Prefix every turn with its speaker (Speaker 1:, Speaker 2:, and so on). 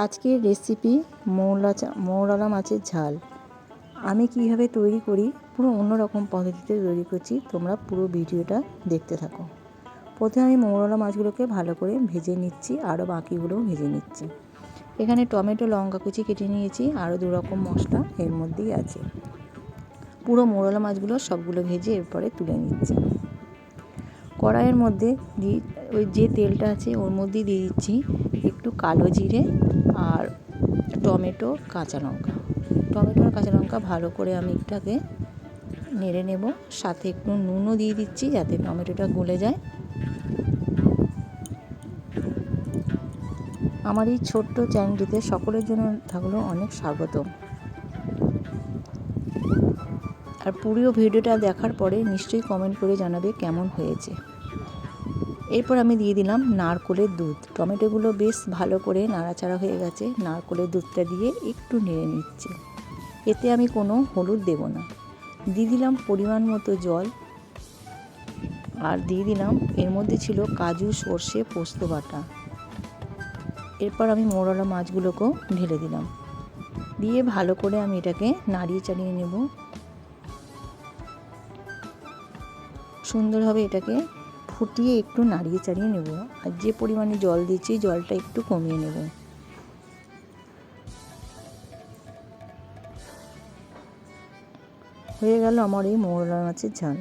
Speaker 1: আজকের রেসিপি মৌলা মৌরলা মাছের ঝাল। আমি কীভাবে তৈরি করি, পুরো অন্যরকম পদ্ধতিতে তৈরি করছি, তোমরা পুরো ভিডিওটা দেখতে থাকো। প্রথমে আমি মৌরলা মাছগুলোকে ভালো করে ভেজে নিচ্ছি আরও বাকিগুলোও ভেজে নিচ্ছি। এখানে টমেটো, লঙ্কা কুচি কেটে নিয়েছি আরও দু রকম মশলা এর মধ্যেই আছে। পুরো মৌরলা মাছগুলো সবগুলো ভেজে এরপরে তুলে নিচ্ছি। কড়াইয়ের মধ্যে দিয়ে, ওই যে তেলটা আছে ওর মধ্যেই দিয়ে দিচ্ছি একটু কালো জিরে আর টমেটো কাঁচা লঙ্কা। টমেটো আর কাঁচা লঙ্কা ভালো করে আমি একটাকে নেড়ে নেব। সাথে একটু নুনও দিয়ে দিচ্ছি যাতে টমেটোটা গলে যায়। আমার এই ছোট্ট চ্যানেলটিতে সকলের জন্য থাকল অনেক স্বাগতম। আর পুরো ভিডিওটা দেখার পরে নিশ্চয়ই কমেন্ট করে জানাবে কেমন হয়েছে। এরপর আমি দিয়ে দিলাম নারকোলের দুধ। টমেটোগুলো বেশ ভালো করে নাড়াচাড়া হয়ে গেছে। নারকোলের দুধটা দিয়ে একটু নেড়ে নিচ্ছে। এতে আমি কোনো হলুদ দেব না। দিয়ে দিলাম পরিমাণ মতো জল। আর দিয়ে দিলাম এর মধ্যে ছিল কাজু, সর্ষে, পোস্ত বাটা। এরপর আমি মোরলা মাছগুলোকেও ঢেলে দিলাম। দিয়ে ভালো করে আমি এটাকে নাড়িয়ে চাড়িয়ে নেব। সুন্দরভাবে এটাকে ফুটিয়ে একটু নাড়িয়ে চাড়িয়ে নেব। আর যে পরিমাণে জল দিচ্ছি, জলটা একটু কমিয়ে নেব। হয়ে গেল আমার এই মৌরলা মাছের ঝাল।